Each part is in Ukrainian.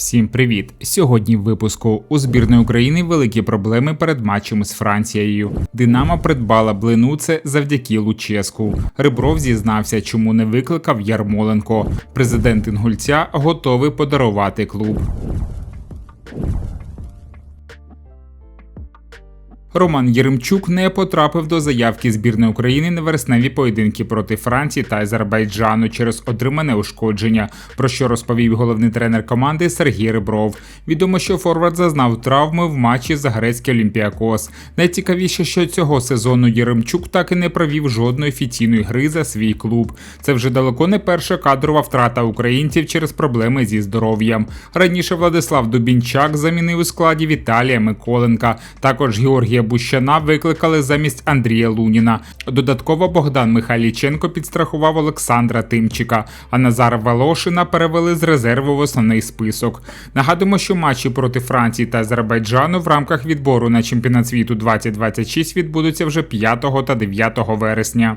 Всім привіт! Сьогодні в випуску у збірної України великі проблеми перед матчем з Францією. Динамо придбала блинуце завдяки Луческу. Рибров зізнався, чому не викликав Ярмоленко. Президент Інгульця готовий подарувати клуб. Роман Єремчук не потрапив до заявки збірної України на вересневі поєдинки проти Франції та Азербайджану через отримане ушкодження, про що розповів головний тренер команди Сергій Рибров. Відомо, що Форвард зазнав травми в матчі за грецький Олімпіакос. Найцікавіше, що цього сезону Єремчук так і не провів жодної офіційної гри за свій клуб. Це вже далеко не перша кадрова втрата українців через проблеми зі здоров'ям. Раніше Владислав Дубінчак замінив у складі Віталія Миколенка. Також Георгія Бущана викликали замість Андрія Луніна. Додатково Богдан Михайліченко підстрахував Олександра Тимчика, а Назара Волошина перевели з резерву в основний список. Нагадуємо, що матчі проти Франції та Азербайджану в рамках відбору на чемпіонат світу 2026 відбудуться вже 5 та 9 вересня.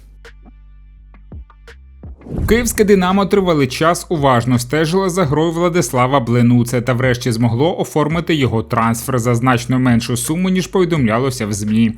Київське Динамо тривалий час уважно стежило за грою Владислава Бленуце та врешті змогло оформити його трансфер за значно меншу суму, ніж повідомлялося в ЗМІ.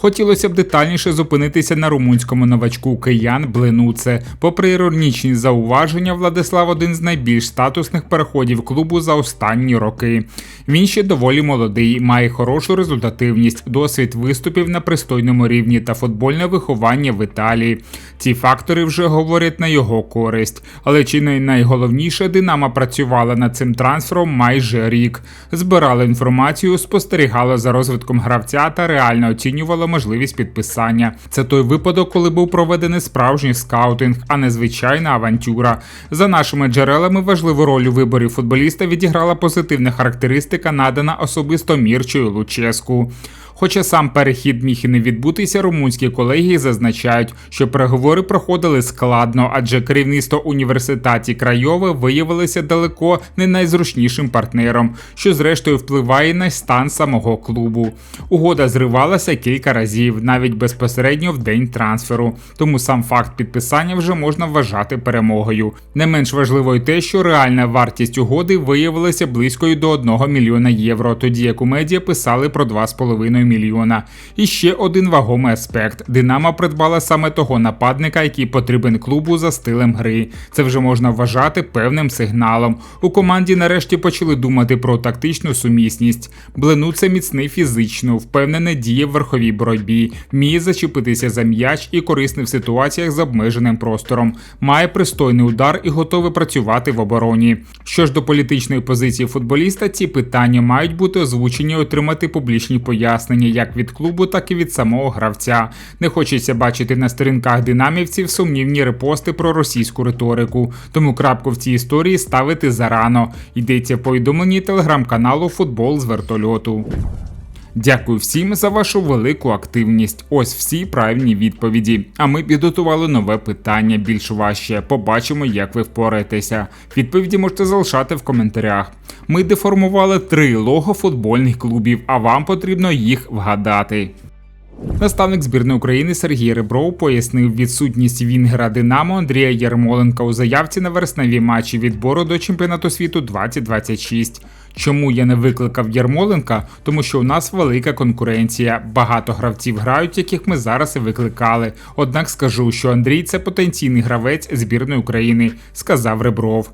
Хотілося б детальніше зупинитися на румунському новачку киян Бленуце. Попри іронічні зауваження, Владислав один з найбільш статусних переходів клубу за останні роки. Він ще доволі молодий, має хорошу результативність, досвід виступів на пристойному рівні та футбольне виховання в Італії. Ці фактори вже говорять на його користь. Але чи не найголовніше Динамо працювала над цим трансфером майже рік. Збирала інформацію, спостерігала за розвитком гравця та реально оцінювала можливість підписання. Це той випадок, коли був проведений справжній скаутинг, а не звичайна авантюра. За нашими джерелами важливу роль у виборі футболіста відіграла позитивна характеристика, надана особисто Мірчою Луческу. Хоча сам перехід міг і не відбутися, румунські колеги зазначають, що переговори проходили складно, адже керівництво університеті Крайове виявилося далеко не найзручнішим партнером, що зрештою впливає на стан самого клубу. Угода зривалася кілька разів, навіть безпосередньо в день трансферу. Тому сам факт підписання вже можна вважати перемогою. Не менш важливо й те, що реальна вартість угоди виявилася близькою до 1 мільйона євро, тоді як у медіа писали про 2,5 мільйона. І ще один вагомий аспект: Динамо придбала саме того нападника, який потрібен клубу за стилем гри. Це вже можна вважати певним сигналом. У команді нарешті почали думати про тактичну сумісність. Блену це міцний фізично, впевнене діє в верховій боротьбі, вміє зачепитися за м'яч і корисний в ситуаціях з обмеженим простором, має пристойний удар і готовий працювати в обороні. Що ж до політичної позиції футболіста, ці питання мають бути озвучені і отримати публічні пояснення як від клубу, так і від самого гравця. Не хочеться бачити на сторінках динамівців сумнівні репости про російську риторику, тому крапку в цій історії ставити зарано. Йдеться в повідомленні телеграм-каналу Футбол з вертольоту. Дякую всім за вашу велику активність. Ось всі правильні відповіді. А ми підготували нове питання більш важче. Побачимо, як ви впораєтеся. Відповіді можете залишати в коментарях. Ми деформували три лого футбольних клубів, а вам потрібно їх вгадати. Наставник збірної України Сергій Ребров пояснив відсутність Вінгера Динамо Андрія Ярмоленка у заявці на вересневі матчі відбору до чемпіонату світу 2026. Чому я не викликав Ярмоленка? Тому що у нас велика конкуренція. Багато гравців грають, яких ми зараз і викликали. Однак скажу, що Андрій це потенційний гравець збірної України, сказав Ребров.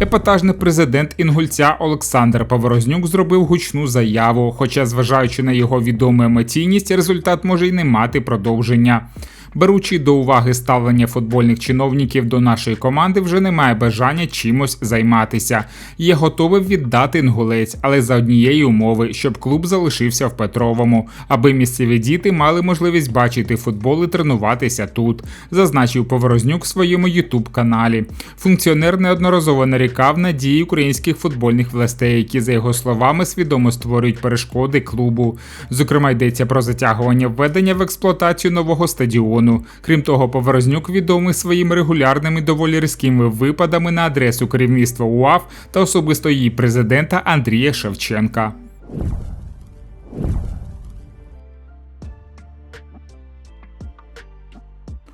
Епатажний президент Інгульця Олександр Паворознюк зробив гучну заяву, хоча, зважаючи на його відому емоційність, результат може й не мати продовження. Беручи до уваги ставлення футбольних чиновників до нашої команди, вже немає бажання чимось займатися. Є готовий віддати інгулець, але за однієї умови, щоб клуб залишився в Петровому, аби місцеві діти мали можливість бачити футбол і тренуватися тут, зазначив Поворознюк в своєму ютуб каналі. Функціонер неодноразово нарікав на дії українських футбольних властей, які, за його словами, свідомо створюють перешкоди клубу. Зокрема, йдеться про затягування введення в експлуатацію нового стадіону. Крім того, Поворознюк відомий своїми регулярними доволі різкими випадами на адресу керівництва УАВ та особисто її президента Андрія Шевченка.